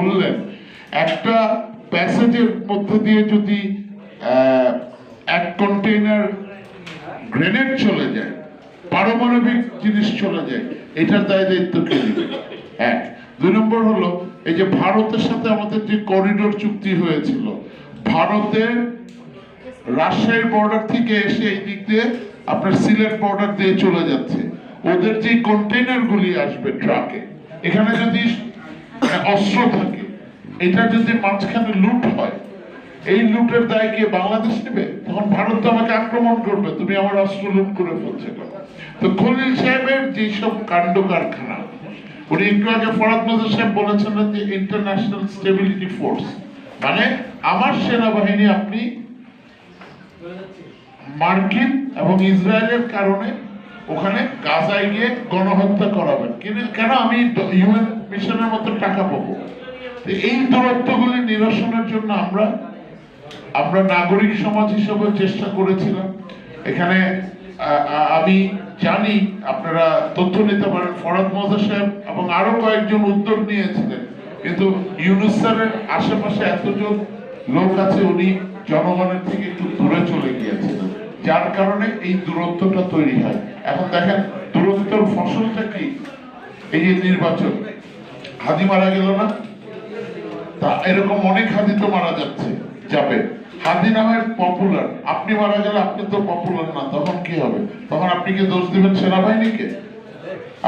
বললেন, একটা প্যাসেজের মধ্য দিয়ে যদি এক কন্টেইনার গ্রেনেড চলে যায়, পারমাণবিক জিনিস চলে যায়, এটার দায় দায়িত্ব কে নেবে? এক দুই নম্বর হলো, এই যে ভারতের সাথে আমাদের যে করিডোর চুক্তি হয়েছিল, ভারতের রাজশাহীর বর্ডার থেকে এসে এই দিক দিয়ে আপনার সিলেট বর্ডার দিয়ে চলে যাচ্ছে। ওদের যে কন্টেইনার গুলি আসবে ট্রাকে, এখানে যদি অস্ত্র থাকে। এটা যদি মাঝখানে লুট হয়, এই লুটের দায় কে? বাংলাদেশ নেবে? তখন ভারত তো আমাকে আক্রমণ করবে, তুমি আমার অস্ত্র লুট করে ফেলছে তো খলিল সাহেবের যেসব কাণ্ড কারখানা উনি একটু আগে ফরাদ সাহেব বলেছেন না যে ইন্টারন্যাশনাল স্টেবিলিটি ফোর্স মানে আমার সেনাবাহিনী আপনি মার্কিন এবং ইসরায়েলের কারণে ওখানে গাজায় গিয়ে গণহত্যা করাবেন। কেন আমি ইউএন মিশনের মতো টাকা পাবো। এই দূরত্বগুলি নিরসনের জন্য আমরা আমরা নাগরিক সমাজ হিসেবে চেষ্টা করেছিলাম। এখানে আমি জানি আপনারা তথ্য নিতে পারেন, ফরাদ মজা সাহেব এবং আরও কয়েকজন উদ্যোগ নিয়েছিলেন। কিন্তু ইউনুস স্যারের আশেপাশে এতজন লোক আছে, উনি জনগণের থেকে একটু দূরে চলে গিয়েছিলেন। যার কারণে এই দূরত্বটা তৈরি হয়। এখন দেখেন, দূরত্বর ফসলটা কি? এই যে নির্বাচন। হাদি মারা গেল না? তা এরকম অনেক হাদি তো মারা যাচ্ছে, যাবে। হাদি নামের পপুলার আপনি মারা গেলে আপনি তো পপুলার না, তখন কি হবে? তখন আপনি কি দোষ দিবেন সেনাবাহিনীকে?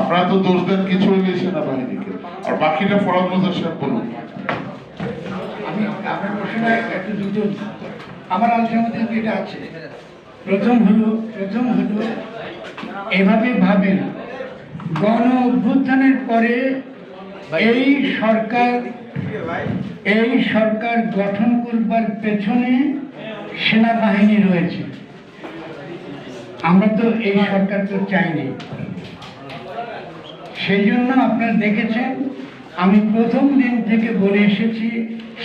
আপনারা তো দোষ দেন কিছু হইলে সেনাবাহিনীকে। আর বাকিটা ফরাদ মজার সাহেব বলুন। আমি আপনার প্রশ্নে একটু দুটো আমার দুইটা আছে। প্রথম হলো প্রথম হলো, এভাবে ভাবেন গণ অভ্যুত্থানের পরে এই সরকার এই সরকার গঠন করবার পেছনে সেনাবাহিনী রয়েছে। আমরা তো এই সরকার তো চাইনি। সেই জন্য আপনারা দেখেছেন, আমি প্রথম দিন থেকে বলে এসেছি,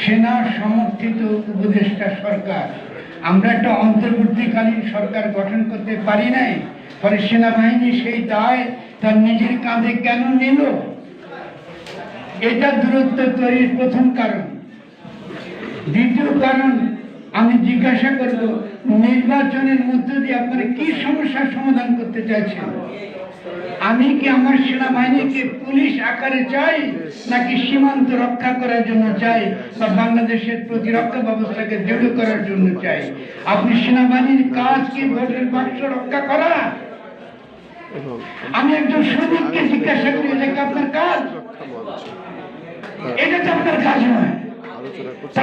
সেনা সমর্থিত উপদেষ্টা সরকার। আমরা একটা অন্তর্বর্তীকালীন সরকার গঠন করতে পারি নাই, ফলে সেনাবাহিনী সেই দায় তার নিজের কাঁধে কেন নিল? এটা দূরত্ব তৈরির প্রথম কারণ। দ্বিতীয় কারণ, আমি জিজ্ঞাসা করব, নির্বাচনের মধ্য দিয়ে আপনারা কি সমস্যার সমাধান করতে চাইছেন? আমি কি আমার সেনাবাহিনীকে পুলিশ আকারে চাই, নাকি সীমান্ত রক্ষা করার জন্য চাই, বা বাংলাদেশের প্রতিরক্ষা ব্যবস্থাকে দৃঢ় করার জন্য চাই? আপনি সেনাবাহিনীর কাজ কি ভোটের বাক্স রক্ষা করা? আমি একজন সৈনিককে জিজ্ঞাসা করি কি আপনার কাজ? আপনার কাজ নয়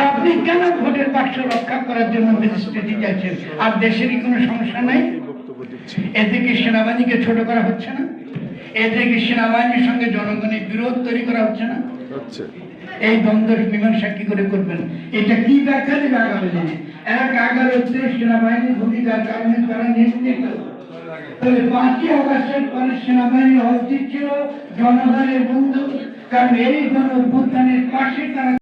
আপনি কেন ভোটের বাক্স রক্ষা করার জন্য ম্যাজিস্ট্রেটি যাচ্ছেন আর দেশেরই কোনো সমস্যা নাই? এতে কি সেনাবাহিনীকে ছোট করা হচ্ছে না? এতে কি সেনাবাহিনীর সঙ্গে জনগণের বিরোধ তৈরি করা হচ্ছে না? এই দ্বন্দ্ব মীমাংসা কি করে করবেন। এটা কি ব্যাখ্যা দেবে আগামী দিনে? এক আগারোতে সেনাবাহিনীর ভূমিকার কারণে তারা নিশ্চিত তবে বাকি আকাশের পরে সেনাবাহিনী উচিত ছিল, জনগণের বন্ধু, কারণ এই গণ অভ্যুত্থানের পাশে তারা